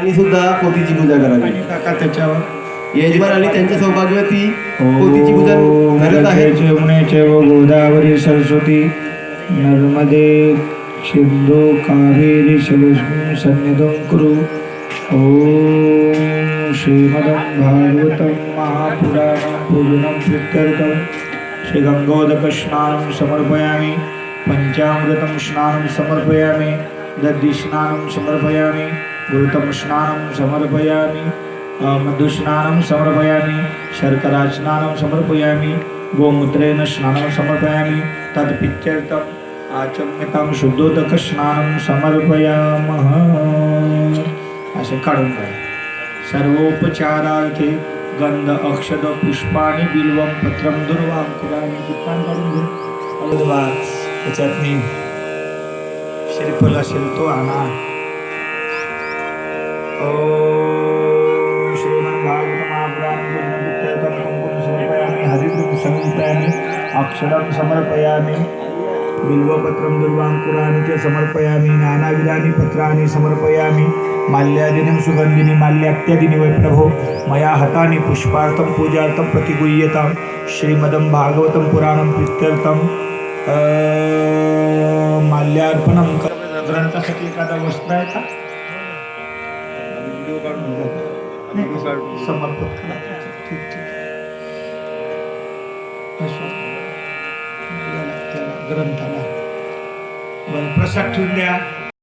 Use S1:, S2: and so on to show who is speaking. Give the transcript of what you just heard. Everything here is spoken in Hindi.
S1: आणि सुद्धा पोतीची पूजा करावी.
S2: टाका त्याच्यावर.
S1: यजमान आणि त्यांच्या सौभाग्यवती पोतीची पूजा करत आहेत
S2: गंगेचे यमुनेचे व गोदावरी सरस्वती नर्मदे सिंधू कावेरी सरस्वती सन्निधं कुरु। ॐ श्रीमदं भागवतं महापुराणं पूजनं प्रीत्यर्थं श्रीगङ्गोदकस्नानं समर्पयामि। पञ्चामृतं स्नानं समर्पयामि। दधिस्नानं समर्पयामि। घृतं स्नानं समर्पयामि मधुस्नानं समर्पयामि शर्करास्नानं समर्पयामि गोमूत्रेण स्नानं समर्पयामि तत्पित्यर्थम् आचम्यतां शुद्धोदकस्नानं समर्पयामः। असे काढून काढा सर्वोपचारार्थे गंध अक्षद पुष्पाणि बिल्वं पत्रं दुर्वांकुराणि पुष्पान काढून घेऊ अगोदर त्याच्यात मी श्रीफल असेल तो आणा. अक्षरं समर्पयामि, बिल्वपत्रं दुर्वाङ्कुराणि च समर्पयामि, नानाविधानि पत्राणि समर्पयामि, माल्यादिनीं सुगन्धिनी, माल्यात्यादिनी वै प्रभो, मया हतानि पुष्पार्थं पूजार्थं प्रतिगुह्यतां श्रीमदं भागवतं पुराणं प्रीत्यर्थं माल्यार्पणं ग्रंथासाठी एखादा वस्त्र समर्पित करा. ठीक ठीक. ग्रंथाला. बरं प्रसाद ठेवून द्या.